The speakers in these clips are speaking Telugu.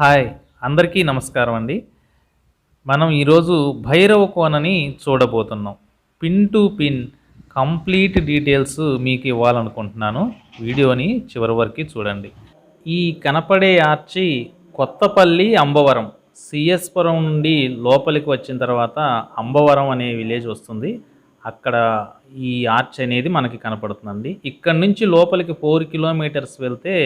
హాయ్ అందరికీ నమస్కారం అండి. మనం ఈరోజు భైరవ కోనని చూడబోతున్నాం. Pin to pin complete details మీకు ఇవ్వాలనుకుంటున్నాను. వీడియోని చివరి వరకు చూడండి. ఈ కనపడే ఆర్చి కొత్తపల్లి అంబవరం సిఎస్పురం నుండి లోపలికి వచ్చిన తర్వాత అంబవరం అనే విలేజ్ వస్తుంది. అక్కడ ఈ ఆర్చ్ అనేది మనకి కనపడుతుందండి. ఇక్కడ నుంచి లోపలికి ఫోర్ కిలోమీటర్స్ వెళ్తే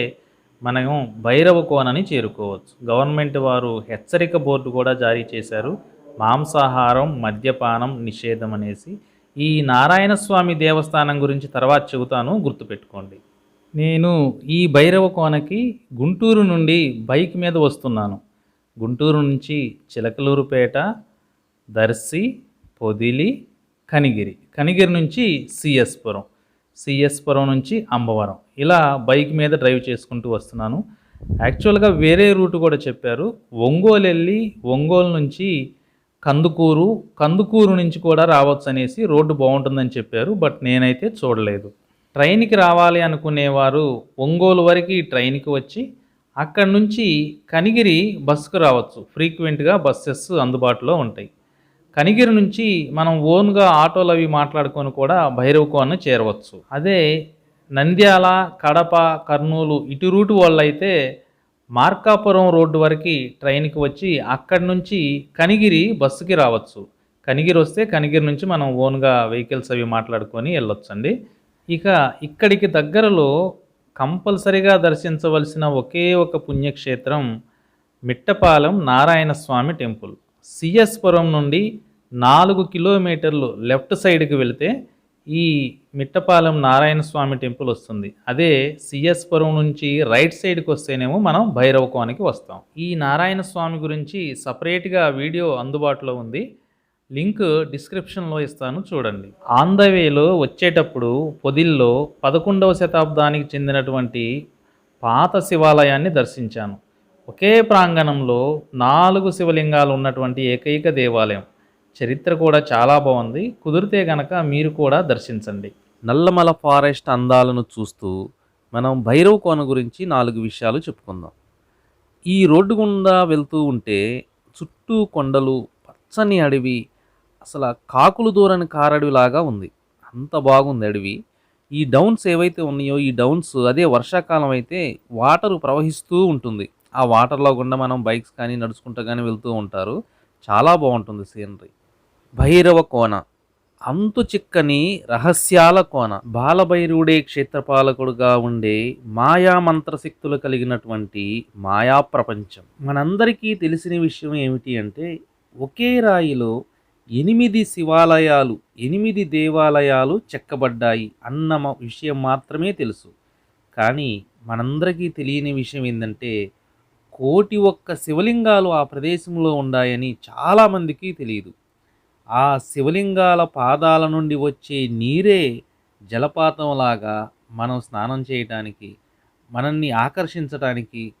మనం భైరవ కోనని చేరుకోవచ్చు. గవర్నమెంట్ వారు హెచ్చరిక బోర్డు కూడా జారీ చేశారు. మాంసాహారం మద్యపానం నిషేధం అనేసి. ఈ నారాయణ స్వామి దేవస్థానం గురించి తర్వాత చెబుతాను గుర్తుపెట్టుకోండి. నేను ఈ భైరవ కోనకి గుంటూరు నుండి బైక్ మీద వస్తున్నాను. గుంటూరు నుంచి చిలకలూరుపేట దర్శి పొదిలి కనిగిరి. కనిగిరి నుంచి సిఎస్పురం. సిఎస్పురం నుంచి అంబవరం. ఇలా బైక్ మీద డ్రైవ్ చేసుకుంటూ వస్తున్నాను. యాక్చువల్గా వేరే రూట్ కూడా చెప్పారు. ఒంగోలు వెళ్ళి ఒంగోలు నుంచి కందుకూరు కందుకూరు నుంచి కూడా రావచ్చు అనేసి రోడ్డు బాగుంటుందని చెప్పారు బట్ నేనైతే చూడలేదు. ట్రైన్కి రావాలి అనుకునేవారు ఒంగోలు వరకు ట్రైన్కి వచ్చి అక్కడి నుంచి కనిగిరి బస్సుకు రావచ్చు. ఫ్రీక్వెంట్గా బస్సెస్ అందుబాటులో ఉంటాయి. కనిగిరి నుంచి మనం ఓన్గా ఆటోలు అవి మాట్లాడుకొని కూడా భైరవకోన చేరవచ్చు. అదే నంద్యాల కడప కర్నూలు ఇటు రూటు వాళ్ళైతే మార్కాపురం రోడ్డు వరకు ట్రైన్కి వచ్చి అక్కడి నుంచి కనిగిరి బస్సుకి రావచ్చు. కనిగిరి వస్తే కనిగిరి నుంచి మనం ఓన్గా వెహికల్స్ అవి మాట్లాడుకొని వెళ్ళొచ్చండి. ఇక ఇక్కడికి దగ్గరలో కంపల్సరిగా దర్శించవలసిన ఒకే ఒక పుణ్యక్షేత్రం మిట్టపాలెం నారాయణ స్వామి టెంపుల్. సిఎస్పురం నుండి నాలుగు కిలోమీటర్లు లెఫ్ట్ సైడ్కి వెళితే ఈ మిట్టపాలెం నారాయణ స్వామి టెంపుల్ వస్తుంది. అదే సిఎస్పురం నుంచి రైట్ సైడ్కి వస్తేనేమో మనం భైరవకోనికి వస్తాం. ఈ నారాయణ స్వామి గురించి సపరేట్గా వీడియో అందుబాటులో ఉంది. లింక్ డిస్క్రిప్షన్లో ఇస్తాను చూడండి. ఆన్ ద వేలో వచ్చేటప్పుడు పొదిల్లో పదకొండవ శతాబ్దానికి చెందినటువంటి పాత శివాలయాన్ని దర్శించాను. ఒకే ప్రాంగణంలో నాలుగు శివలింగాలు ఉన్నటువంటి ఏకైక దేవాలయం. చరిత్ర కూడా చాలా బాగుంది. కుదిరితే గనక మీరు కూడా దర్శించండి. నల్లమల ఫారెస్ట్ అందాలను చూస్తూ మనం భైరవ్ కోన గురించి నాలుగు విషయాలు చెప్పుకుందాం. ఈ రోడ్డు గుండా వెళ్తూ ఉంటే చుట్టూ కొండలు పచ్చని అడవి అసలు కాకులు దూరని కారడవిలాగా ఉంది. అంత బాగుంది అడవి. ఈ డౌన్స్ ఏవైతే ఉన్నాయో ఈ డౌన్స్ అదే వర్షాకాలం అయితే వాటర్ ప్రవహిస్తూ ఉంటుంది. ఆ వాటర్లో గుండా మనం బైక్స్ కానీ నడుచుకుంటూ కానీ వెళ్తూ ఉంటారు. చాలా బాగుంటుంది సీనరీ భైరవ కోన. అంతు చిక్కని రహస్యాల కోన. బాలభైరవుడే క్షేత్రపాలకుడుగా ఉండే మాయా మంత్రశక్తులు కలిగినటువంటి మాయా ప్రపంచం. మనందరికీ తెలిసిన విషయం ఏమిటి అంటే ఒకే రాయిలో ఎనిమిది శివాలయాలు ఎనిమిది దేవాలయాలు చెక్కబడ్డాయి అన్న విషయం మాత్రమే తెలుసు. కానీ మనందరికీ తెలియని విషయం ఏంటంటే కోటి ఒక్క శివలింగాలు ఆ ప్రదేశంలో ఉన్నాయని చాలామందికి తెలియదు. ఆ శివలింగాల పాదాల నుండి వచ్చే నీరే జలపాతంలాగా మనం స్నానం చేయటానికి మనల్ని ఆకర్షించటానికి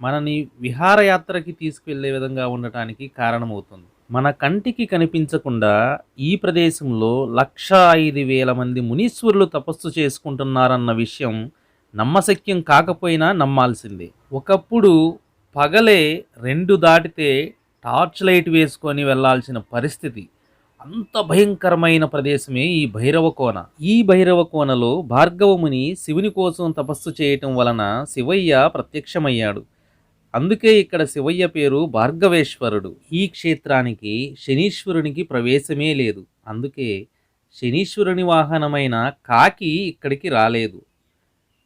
మనని విహారయాత్రకి తీసుకువెళ్ళే విధంగా ఉండటానికి కారణమవుతుంది. మన కంటికి కనిపించకుండా ఈ ప్రదేశంలో లక్ష ఐదు వేల మంది మునీశ్వరులు తపస్సు చేసుకుంటున్నారన్న విషయం నమ్మశక్యం కాకపోయినా నమ్మాల్సిందే. ఒకప్పుడు పగలే రెండు దాటితే టార్చ్ లైట్ వేసుకొని వెళ్ళాల్సిన పరిస్థితి. అంత భయంకరమైన ప్రదేశమే ఈ భైరవకోన ఈ భైరవకోనలో భార్గవముని శివుని కోసం తపస్సు చేయటం వలన శివయ్య ప్రత్యక్షమయ్యాడు. అందుకే ఇక్కడ శివయ్య పేరు భార్గవేశ్వరుడు. ఈ క్షేత్రానికి శనీశ్వరునికి ప్రవేశమే లేదు. అందుకే శనీశ్వరుని వాహనమైన కాకి ఇక్కడికి రాలేదు.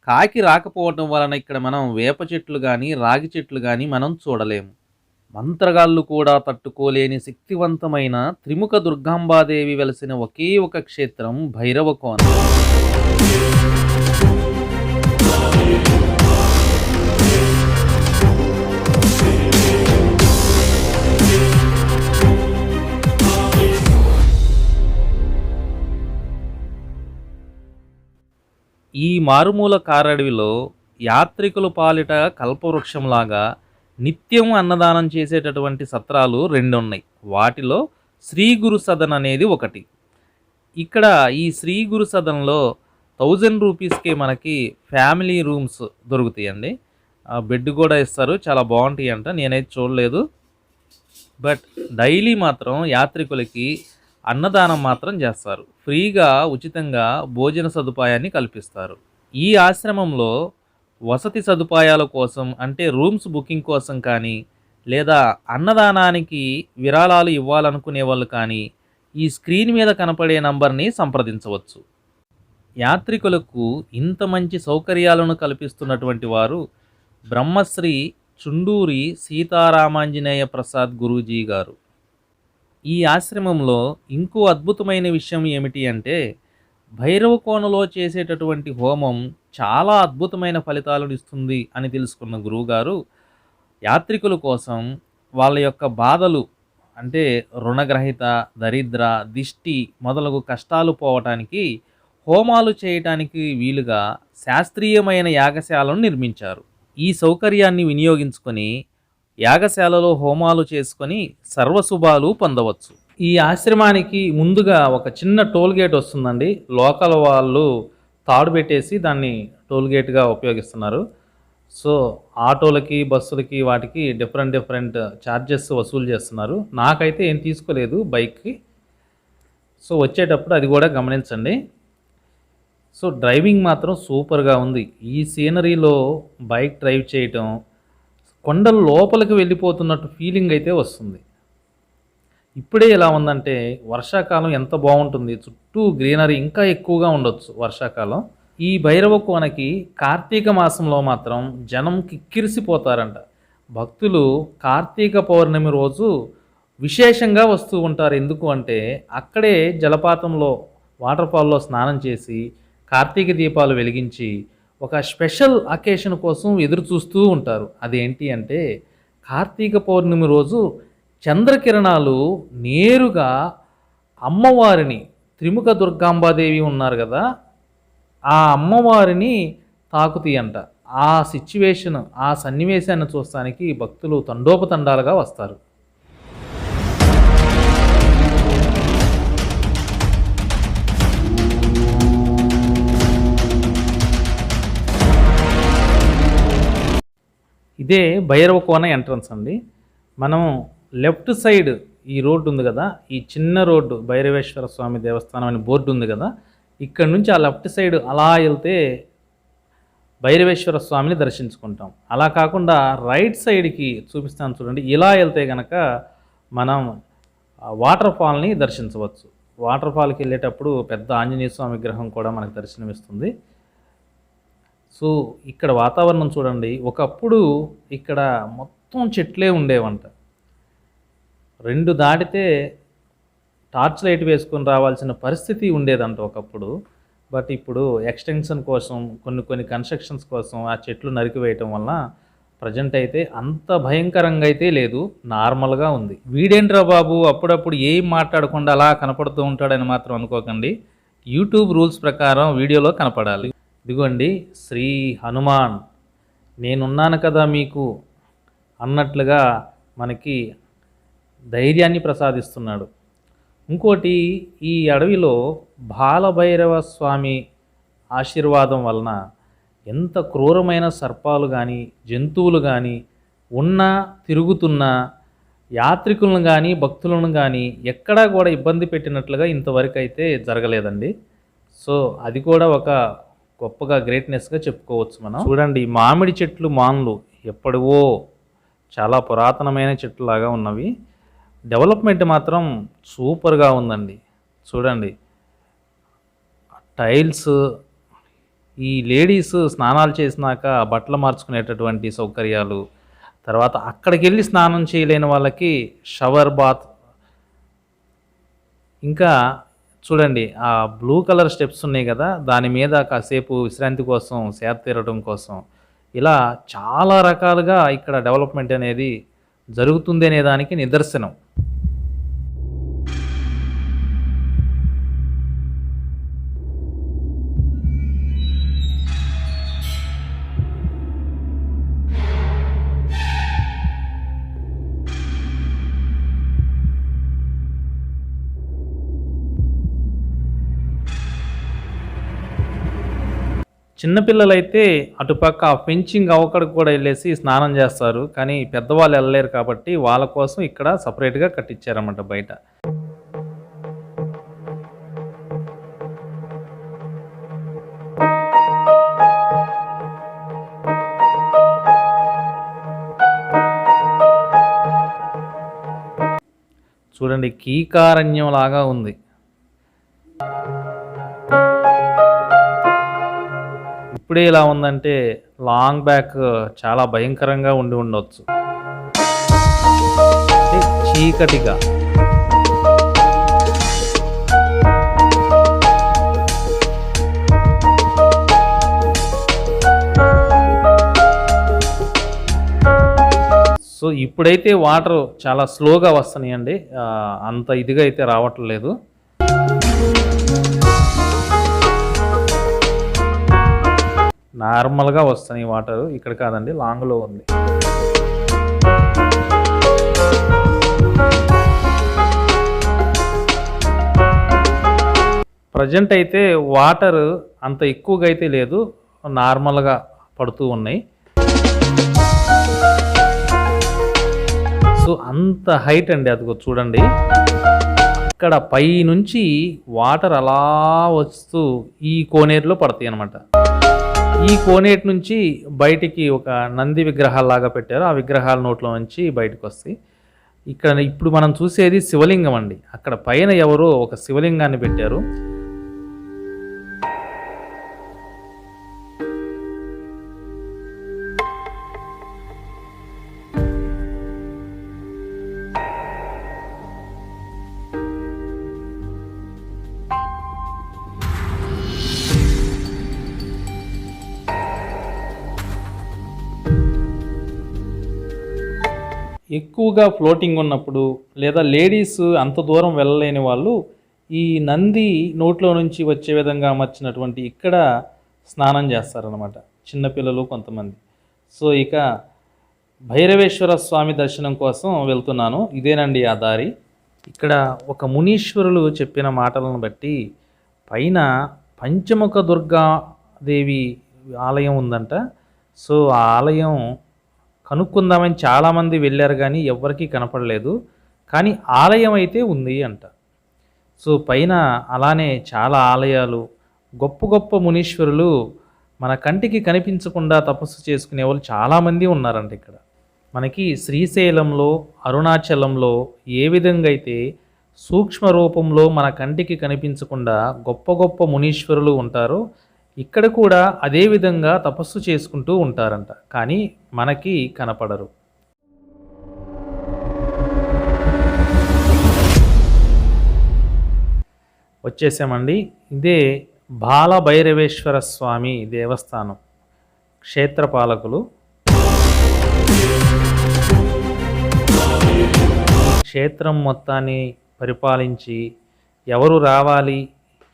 కాకి రాకపోవటం వలన ఇక్కడ మనం వేప చెట్లు కానీ రాగి చెట్లు కానీ మనం చూడలేము. మంత్రగాళ్ళు కూడా తట్టుకోలేని శక్తివంతమైన త్రిముఖ దుర్గాంబాదేవి వెలసిన ఒకే ఒక క్షేత్రం భైరవకోన ఈ మారుమూల కారడవిలో యాత్రికుల పాలిట కల్పవృక్షంలాగా నిత్యం అన్నదానం చేసేటటువంటి సత్రాలు రెండు ఉన్నాయి వాటిలో శ్రీ గురు సదన్ అనేది ఒకటి. ఇక్కడ ఈ శ్రీ గురు సదన్లో థౌజండ్ రూపీస్కి మనకి ఫ్యామిలీ రూమ్స్ దొరుకుతాయండి. ఆ బెడ్ కూడా ఇస్తారు చాలా బాగుంటాయి అంట నేనైతే చూడలేదు. బట్ డైలీ మాత్రం యాత్రికులకి అన్నదానం మాత్రం చేస్తారు. ఫ్రీగా ఉచితంగా భోజన సదుపాయాన్ని కల్పిస్తారు. ఈ ఆశ్రమంలో వసతి సదుపాయాల కోసం అంటే రూమ్స్ బుకింగ్ కోసం కానీ లేదా అన్నదానానికి విరాళాలు ఇవ్వాలనుకునే వాళ్ళు కానీ ఈ స్క్రీన్ మీద కనపడే నంబర్ని సంప్రదించవచ్చు. యాత్రికులకు ఇంత మంచి సౌకర్యాలను కల్పిస్తున్నటువంటి వారు బ్రహ్మశ్రీ చుండూరి సీతారామాంజనేయ ప్రసాద్ గురూజీ గారు. ఈ ఆశ్రమంలో ఇంకో అద్భుతమైన విషయం ఏమిటి అంటే భైరవ కోణలో చేసేటటువంటి హోమం చాలా అద్భుతమైన ఫలితాలను ఇస్తుంది అని తెలుసుకున్న గురువుగారు యాత్రికుల కోసం వాళ్ళ యొక్క బాధలు అంటే రుణగ్రహిత దరిద్ర దిష్టి మొదలగు కష్టాలు పోవటానికి హోమాలు చేయటానికి వీలుగా శాస్త్రీయమైన యాగశాలను నిర్మించారు. ఈ సౌకర్యాన్ని వినియోగించుకొని యాగశాలలో హోమాలు చేసుకొని సర్వశుభాలు పొందవచ్చు. ఈ ఆశ్రమానికి ముందుగా ఒక చిన్న టోల్ గేట్ వస్తుందండి. లోకల్ వాళ్ళు తాడు పెట్టేసి దాన్ని టోల్ గేట్గా ఉపయోగిస్తున్నారు. సో ఆటోలకి బస్సులకి వాటికి డిఫరెంట్ డిఫరెంట్ ఛార్జెస్ వసూలు చేస్తున్నారు. నాకైతే ఏం తీసుకోలేదు బైక్కి. సో వచ్చేటప్పుడు అది కూడా గమనించండి. సో డ్రైవింగ్ మాత్రం సూపర్గా ఉంది. ఈ సీనరీలో బైక్ డ్రైవ్ చేయటం కొండల లోపలికి వెళ్ళిపోతున్నట్టు ఫీలింగ్ అయితే వస్తుంది. ఇప్పుడే ఎలా ఉందంటే వర్షాకాలం ఎంత బాగుంటుంది చుట్టూ గ్రీనరీ ఇంకా ఎక్కువగా ఉండొచ్చు వర్షాకాలం. ఈ భైరవ కోనకి కార్తీక మాసంలో మాత్రం జనం కిక్కిరిసిపోతారంట. భక్తులు కార్తీక పౌర్ణమి రోజు విశేషంగా వస్తూ ఉంటారు. ఎందుకు అంటే అక్కడే జలపాతంలో వాటర్ ఫాల్లో స్నానం చేసి కార్తీక దీపాలు వెలిగించి ఒక స్పెషల్ అకేషన్ కోసం ఎదురు చూస్తూ ఉంటారు. అదేంటి అంటే కార్తీక పౌర్ణమి రోజు చంద్రకిరణాలు నేరుగా అమ్మవారిని త్రిముఖ దుర్గాంబాదేవి ఉన్నారు కదా ఆ అమ్మవారిని తాకుతీయంట. ఆ సిచ్యువేషన్ ఆ సన్నివేశాన్ని చూస్తానికి భక్తులు తండోపతండాలుగా వస్తారు. ఇదే భైరవ కోన ఎంట్రన్స్ అండి. మనం లెఫ్ట్ సైడ్ ఈ రోడ్డు ఉంది కదా ఈ చిన్న రోడ్డు భైరవేశ్వర స్వామి దేవస్థానం అనే బోర్డు ఉంది కదా ఇక్కడ నుంచి ఆ లెఫ్ట్ సైడ్ అలా వెళ్తే భైరవేశ్వర స్వామిని దర్శించుకుంటాం. అలా కాకుండా రైట్ సైడ్కి చూపిస్తాను చూడండి ఇలా వెళ్తే కనుక మనం వాటర్ ఫాల్ని దర్శించవచ్చు. వాటర్ ఫాల్కి వెళ్ళేటప్పుడు పెద్ద ఆంజనేయ స్వామి విగ్రహం కూడా మనకు దర్శనమిస్తుంది. సో ఇక్కడ వాతావరణం చూడండి ఒకప్పుడు ఇక్కడ మొత్తం చెట్లే ఉండేవంట. రెండు దాటితే టార్చ్ లైట్ వేసుకొని రావాల్సిన పరిస్థితి ఉండేదంట ఒకప్పుడు. బట్ ఇప్పుడు ఎక్స్టెన్షన్ కోసం కొన్ని కొన్ని కన్స్ట్రక్షన్స్ కోసం ఆ చెట్లు నరికివేయటం వలన ప్రజెంట్ అయితే అంత భయంకరంగా అయితే లేదు నార్మల్గా ఉంది. వీడేంట్రా బాబు అప్పుడప్పుడు ఏం మాట్లాడకుండా అలా కనపడుతూ ఉంటాడని మాత్రం అనుకోకండి. యూట్యూబ్ రూల్స్ ప్రకారం వీడియోలో కనపడాలి. ఇదిగోండి శ్రీ హనుమాన్ నేనున్నాను కదా మీకు అన్నట్లుగా మనకి ధైర్యాన్ని ప్రసాదిస్తున్నాడు. ఇంకోటి ఈ అడవిలో బాలభైరవ స్వామి ఆశీర్వాదం వలన ఎంత క్రూరమైన సర్పాలు కానీ జంతువులు కానీ ఉన్నా తిరుగుతున్నా యాత్రికులను కానీ భక్తులను కానీ ఎక్కడా కూడా ఇబ్బంది పెట్టినట్లుగా ఇంతవరకు అయితే జరగలేదండి. సో అది కూడా ఒక గొప్పగా గ్రేట్నెస్గా చెప్పుకోవచ్చు మనం. చూడండి మామిడి చెట్లు మాన్లు ఎప్పటివో చాలా పురాతనమైన చెట్టులాగా ఉన్నవి. డెవలప్మెంట్ మాత్రం సూపర్గా ఉందండి. చూడండి టైల్స్ ఈ లేడీస్ స్నానాలు చేసినాక బట్టలు మార్చుకునేటటువంటి సౌకర్యాలు తర్వాత అక్కడికి వెళ్ళి స్నానం చేయలేని వాళ్ళకి షవర్ బాత్ ఇంకా చూడండి ఆ బ్లూ కలర్ స్టెప్స్ ఉన్నాయి కదా దాని మీద కాసేపు విశ్రాంతి కోసం సేద తీరడం కోసం ఇలా చాలా రకాలుగా ఇక్కడ డెవలప్మెంట్ అనేది జరుగుతుంది అనే దానికి నిదర్శనం. చిన్నపిల్లలైతే అటుపక్క ఆ ఫెంచింగ్ అవకడికి కూడా వెళ్ళేసి స్నానం చేస్తారు. కానీ పెద్దవాళ్ళు వెళ్ళలేరు కాబట్టి వాళ్ళ కోసం ఇక్కడ సపరేట్గా కట్టించారన్నమాట బయట. చూడండి కీకారణ్యం లాగా ఉంది. ఇప్పుడే ఇలా ఉందంటే లాంగ్ బ్యాక్ చాలా భయంకరంగా ఉండి ఉండొచ్చు. చీకటిగా. సో ఇప్పుడైతే వాటర్ చాలా స్లోగా వస్తున్నాయండి. అంత ఇదిగా అయితే రావట్లేదు. నార్మల్గా వస్తున్నాయి వాటర్. ఇక్కడ కాదండి లాంగ్లో ఉంది. ప్రజెంట్ అయితే వాటర్ అంత ఎక్కువగా అయితే లేదు నార్మల్గా పడుతూ ఉన్నాయి. సో అంత హైట్ అండి అది చూడండి. ఇక్కడ పై నుంచి వాటర్ అలా వస్తూ ఈ కోనేరులో పడతాయి అన్నమాట. ఈ కోనేటి నుంచి బయటికి ఒక నంది విగ్రహాల్లాగా పెట్టారు. ఆ విగ్రహాల నోట్లో నుంచి బయటకు వస్తాయి. ఇక్కడ ఇప్పుడు మనం చూసేది శివలింగం అండి. అక్కడ పైన ఎవరో ఒక శివలింగాన్ని పెట్టారు. ఎక్కువగా ఫ్లోటింగ్ ఉన్నప్పుడు లేదా లేడీస్ అంత దూరం వెళ్ళలేని వాళ్ళు ఈ నంది నోట్లో నుంచి వచ్చే విధంగా అమర్చినటువంటి ఇక్కడ స్నానం చేస్తారనమాట చిన్నపిల్లలు కొంతమంది. సో ఇక భైరవేశ్వర స్వామి దర్శనం కోసం వెళ్తున్నాను. ఇదేనండి ఆ దారి. ఇక్కడ ఒక మునీశ్వరులు చెప్పిన మాటలను బట్టి పైన పంచముఖ దుర్గా దేవి ఆలయం ఉందంట. సో ఆ ఆలయం కనుక్కుందామని చాలామంది వెళ్ళారు కానీ ఎవ్వరికీ కనపడలేదు. కానీ ఆలయం అయితే ఉంది అంట. సో పైన అలానే చాలా ఆలయాలు గొప్ప గొప్ప మునీశ్వరులు మన కంటికి కనిపించకుండా తపస్సు చేసుకునే వాళ్ళు చాలామంది ఉన్నారంట ఇక్కడ. మనకి శ్రీశైలంలో అరుణాచలంలో ఏ విధంగా అయితే సూక్ష్మ రూపంలో మన కంటికి కనిపించకుండా గొప్ప గొప్ప మునీశ్వరులు ఉంటారో ఇక్కడ కూడా అదే విధంగా తపస్సు చేసుకుంటూ ఉంటారంట కానీ మనకి కనపడరు. వచ్చేసామండి. ఇదే బాలభైరవేశ్వర స్వామి దేవస్థానం క్షేత్రపాలకులు. క్షేత్రం మొత్తాన్ని పరిపాలించి ఎవరు రావాలి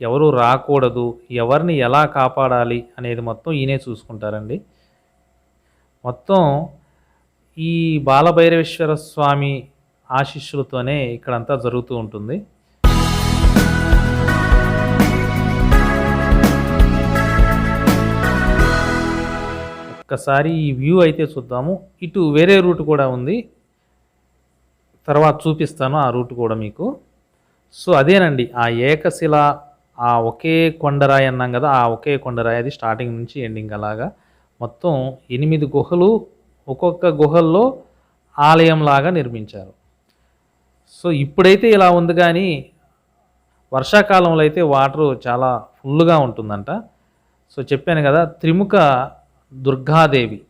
ఎవరు రాకూడదు ఎవరిని ఎలా కాపాడాలి అనేది మొత్తం ఈయనే చూసుకుంటారండి. మొత్తం ఈ బాలభైరవేశ్వర స్వామి ఆశీస్సులతోనే ఇక్కడంతా జరుగుతూ ఉంటుంది. ఒక్కసారి ఈ వ్యూ అయితే చూద్దాము. ఇటు వేరే రూట్ కూడా ఉంది. తర్వాత చూపిస్తాను ఆ రూట్ కూడా మీకు. సో అదేనండి. ఆ ఏకశిల ఆ ఒకే కొండరాయి అన్నాం కదా ఆ ఒకే కొండరాయి అది స్టార్టింగ్ నుంచి ఎండింగ్ అలాగా. మొత్తం ఎనిమిది గుహలు ఒక్కొక్క గుహల్లో ఆలయంలాగా నిర్మించారు. సో ఇప్పుడైతే ఇలా ఉంది కానీ వర్షాకాలంలో అయితే వాటర్ చాలా ఫుల్గా ఉంటుందంట. సో చెప్పాను కదా త్రిముఖ దుర్గాదేవి.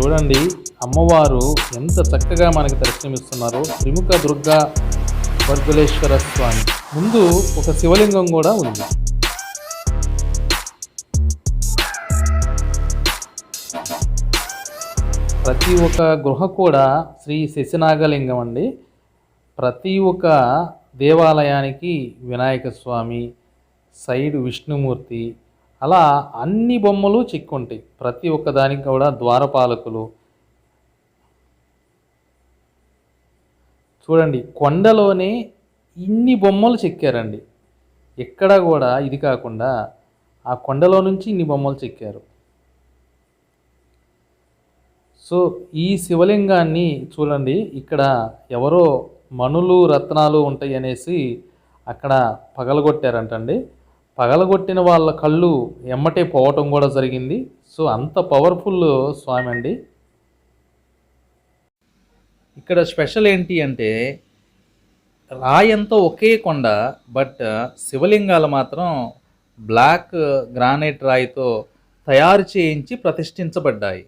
చూడండి అమ్మవారు ఎంత చక్కగా మనకి దర్శనమిస్తున్నారో. త్రిముఖ దుర్గా వర్గులేశ్వర స్వామి. ముందు ఒక శివలింగం కూడా ఉంది. ప్రతి ఒక్క గృహ కూడా శ్రీ శశినాగలింగం అండి. ప్రతి ఒక్క దేవాలయానికి వినాయక స్వామి సైడ్ విష్ణుమూర్తి అలా అన్ని బొమ్మలు చిక్కుంటాయి. ప్రతి ఒక్కదానికి కూడా ద్వారపాలకులు. చూడండి కొండలోనే ఇన్ని బొమ్మలు చెక్కారండి. ఎక్కడ కూడా ఇది కాకుండా ఆ కొండలో నుంచి ఇన్ని బొమ్మలు చెక్కారు. సో ఈ శివలింగాన్ని చూడండి ఇక్కడ ఎవరో మణులు రత్నాలు ఉంటాయి అనేసి అక్కడ పగలగొట్టారంటండి. పగలగొట్టిన వాళ్ళ కళ్ళు ఎమ్మటే పోవటం కూడా జరిగింది. సో అంత పవర్ఫుల్ స్వామి అండి. ఇక్కడ స్పెషల్ ఏంటి అంటే రాయంతా ఒకే కొండ బట్ శివలింగాలు మాత్రం బ్లాక్ గ్రానైట్ రాయితో తయారు చేయించి ప్రతిష్ఠించబడ్డాయి.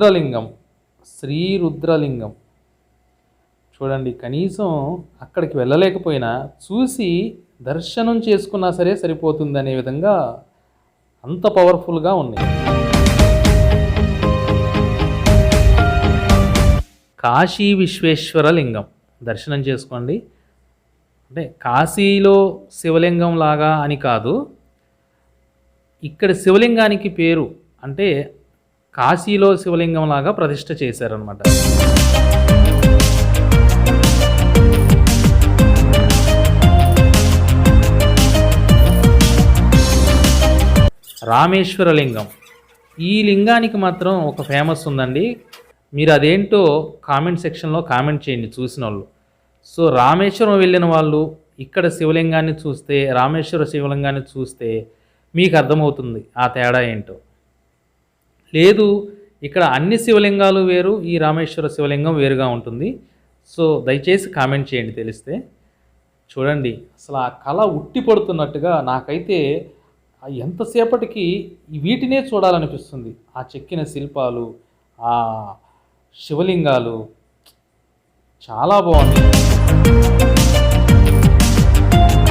రుద్రలింగం శ్రీ రుద్రలింగం. చూడండి కనీసం అక్కడికి వెళ్ళలేకపోయినా చూసి దర్శనం చేసుకున్నా సరే సరిపోతుంది అనే విధంగా అంత పవర్ఫుల్గా ఉన్నాయి. కాశీ విశ్వేశ్వర లింగం దర్శనం చేసుకోండి. అంటే కాశీలో శివలింగం లాగా అని కాదు ఇక్కడ శివలింగానికి పేరు అంటే కాశీలో శివలింగం లాగా చేశారనమాట రామేశ్వర లింగం ఈ లింగానికి మాత్రం ఒక ఫేమస్ ఉందండి. మీరు అదేంటో కామెంట్ సెక్షన్లో కామెంట్ చేయండి చూసిన వాళ్ళు సో రామేశ్వరం వెళ్ళిన వాళ్ళు ఇక్కడ శివలింగాన్ని చూస్తే రామేశ్వర శివలింగాన్ని చూస్తే మీకు అర్థమవుతుంది ఆ తేడా ఏంటో. లేదు ఇక్కడ అన్ని శివలింగాలు వేరు ఈ రామేశ్వర శివలింగం వేరుగా ఉంటుంది. సో దయచేసి కామెంట్ చేయండి తెలిస్తే. చూడండి అసలు ఆ కళ ఉట్టి పడుతున్నట్టుగా నాకైతే ఎంతసేపటికి వీటినే చూడాలనిపిస్తుంది. ఆ చెక్కిన శిల్పాలు ఆ శివలింగాలు. చాలా బాగుంది.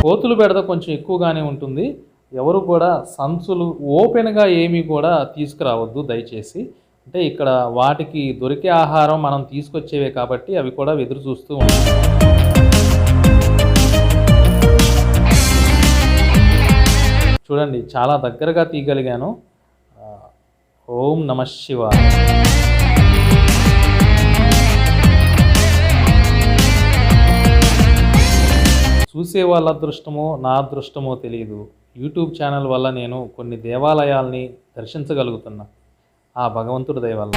కోతులు బెడద కొంచెం ఎక్కువగానే ఉంటుంది. ఎవరు కూడా సంచులు ఓపెన్గా ఏమీ కూడా తీసుకురావద్దు దయచేసి. అంటే ఇక్కడ వాటికి దొరికే ఆహారం మనం తీసుకొచ్చేవే కాబట్టి అవి కూడా ఎదురు చూస్తూ ఉంటాయి చూడండి చాలా దగ్గరగా తీయగలిగాను. ఓం నమ శివ చూసే వాళ్ళ అదృష్టమో నా అదృష్టమో తెలియదు యూట్యూబ్ ఛానల్ వల్ల నేను కొన్ని దేవాలయాల్ని దర్శించగలుగుతున్నా. ఆ భగవంతుడి దయ వల్ల.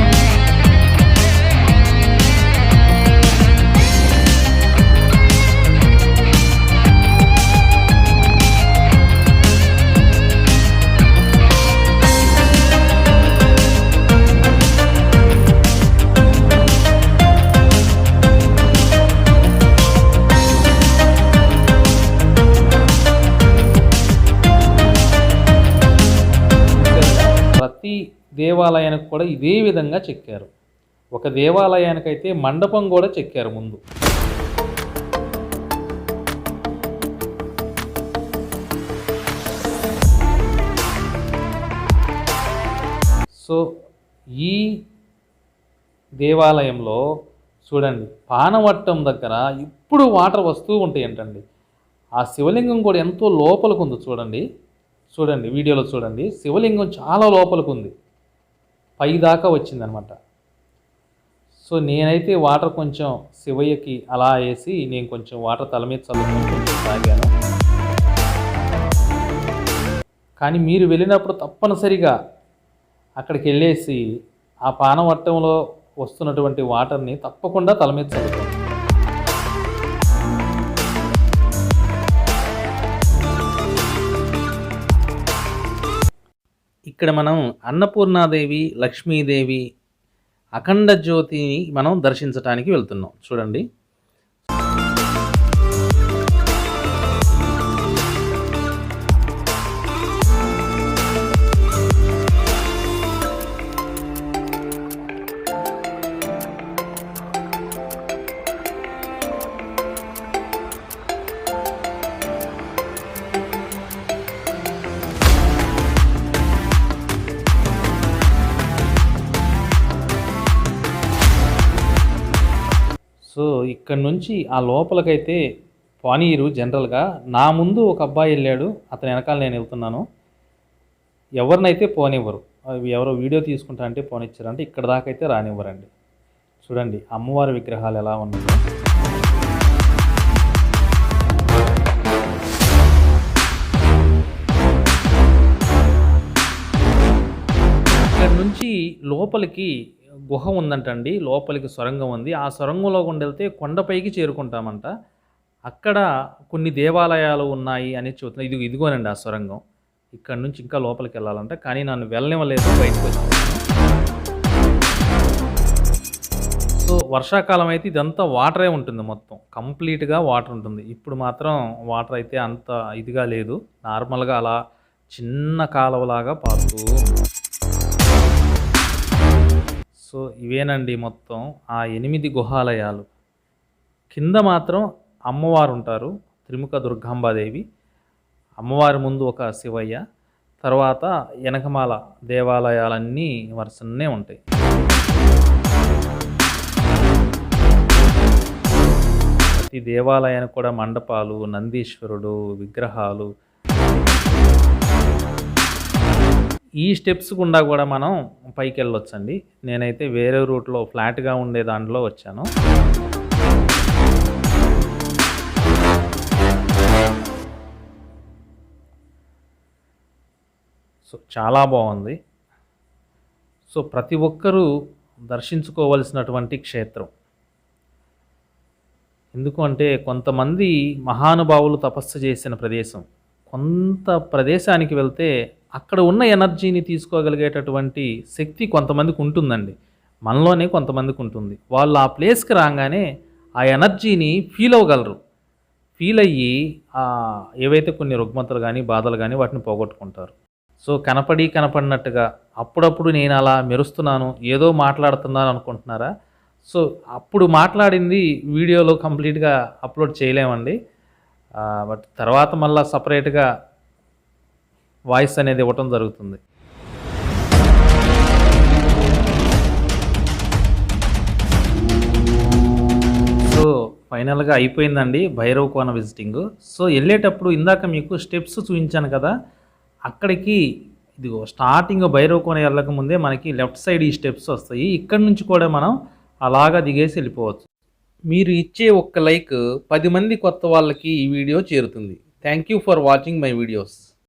దేవాలయానికి కూడా ఇదే విధంగా చెక్కారు. ఒక దేవాలయానికైతే మండపం కూడా చెక్కారు ముందు. సో ఈ దేవాలయంలో చూడండి పానవట్టం దగ్గర ఇప్పుడు వాటర్ వస్తూ ఉంటాయి ఏంటండి ఆ శివలింగం కూడా ఎంతో లోపలికి ఉంది చూడండి. చూడండి వీడియోలో చూడండి. శివలింగం చాలా లోపలికి ఉంది. పై దాకా వచ్చిందనమాట. సో నేనైతే వాటర్ కొంచెం శివయ్యకి అలా వేసి నేను కొంచెం వాటర్ తల మీద చల్లుకుంటూ తాగాను. కానీ మీరు వెళ్ళినప్పుడు తప్పనిసరిగా అక్కడికి వెళ్ళేసి ఆ పానవట్టంలో వస్తున్నటువంటి వాటర్ని తప్పకుండా తల మీద చల్లుకోండి. ఇక్కడ మనం అన్నపూర్ణాదేవి లక్ష్మీదేవి అఖండ జ్యోతిని మనం దర్శించడానికి వెళ్తున్నాం. చూడండి. అక్కడి నుంచి ఆ లోపలికైతే పానీరు జనరల్గా నా ముందు ఒక అబ్బాయి వెళ్ళాడు అతని వెనకాల నేను వెళ్తున్నాను ఎవరినైతే పోనివ్వరు అవి ఎవరో వీడియో తీసుకుంటా అంటే పోనిచ్చారు అంటే ఇక్కడ దాకా అయితే రానివ్వరండి. చూడండి అమ్మవారి విగ్రహాలు ఎలా ఉన్నాయి. ఇక్కడ నుంచి లోపలికి గుహ ఉందంటండి లోపలికి సొరంగం ఉంది. ఆ సొరంగంలో గుండా వెళ్తే కొండపైకి చేరుకుంటామంట. అక్కడ కొన్ని దేవాలయాలు ఉన్నాయి అని చూస్తున్నా ఇది ఇదిగోనండి ఆ సొరంగం. ఇక్కడ నుంచి ఇంకా లోపలికి వెళ్ళాలంట కానీ నన్ను వెళ్ళనివ్వలేదు బయటకు వచ్చి సో వర్షాకాలం అయితే ఇదంతా వాటరే ఉంటుంది మొత్తం. కంప్లీట్గా వాటర్ ఉంటుంది. ఇప్పుడు మాత్రం వాటర్ అయితే అంత ఇదిగా లేదు. నార్మల్గా అలా చిన్న కాలువలాగా పారుతూ సో ఇవేనండి మొత్తం ఆ ఎనిమిది గుహాలయాలు. కింద మాత్రం అమ్మవారు ఉంటారు త్రిముఖ దుర్గాంబాదేవి. అమ్మవారి ముందు ఒక శివయ్య తర్వాత వెనకమాల దేవాలయాలన్నీ వరుసనే ఉంటాయి. ప్రతి దేవాలయానికి కూడా మండపాలు నందీశ్వరుడు విగ్రహాలు ఈ స్టెప్స్ గుండా కూడా మనం పైకి వెళ్ళొచ్చండి నేనైతే వేరే రూట్లో ఫ్లాట్గా ఉండే దాంట్లో వచ్చాను. సో చాలా బాగుంది. సో ప్రతి ఒక్కరూ దర్శించుకోవలసినటువంటి క్షేత్రం. ఎందుకు అంటే కొంతమంది మహానుభావులు తపస్సు చేసిన ప్రదేశం. కొంత ప్రదేశానికి వెళ్తే అక్కడ ఉన్న ఎనర్జీని తీసుకోగలిగేటటువంటి శక్తి కొంతమందికి ఉంటుందండి. మనలోనే కొంతమందికి ఉంటుంది. వాళ్ళు ఆ ప్లేస్కి రాగానే ఆ ఎనర్జీని ఫీల్ అవ్వగలరు. ఫీల్ అయ్యి ఏవైతే కొన్ని రుగ్మతలు కానీ బాధలు కానీ వాటిని పోగొట్టుకుంటారు. సో కనపడి కనపడినట్టుగా అప్పుడప్పుడు నేను అలా మెరుస్తున్నాను ఏదో మాట్లాడుతున్నాను అనుకుంటున్నారా? సో అప్పుడు మాట్లాడింది వీడియోలో కంప్లీట్గా అప్లోడ్ చేయలేమండి. బట్ తర్వాత మళ్ళీ సపరేట్గా వాయిస్ అనేది ఇవ్వటం జరుగుతుంది. సో ఫైనల్గా అయిపోయిందండి భైరవ కోన విజిటింగ్. సో వెళ్ళేటప్పుడు ఇందాక మీకు స్టెప్స్ చూపించాను కదా అక్కడికి ఇదిగో స్టార్టింగ్ భైరవ కోన వెళ్ళక ముందే మనకి లెఫ్ట్ సైడ్ ఈ స్టెప్స్ వస్తాయి. ఇక్కడ నుంచి కూడా మనం అలాగా దిగేసి వెళ్ళిపోవచ్చు. మీరు ఇచ్చే ఒక్క లైక్ పది మంది కొత్త వాళ్ళకి ఈ వీడియో చేరుతుంది. Thank you for watching my videos.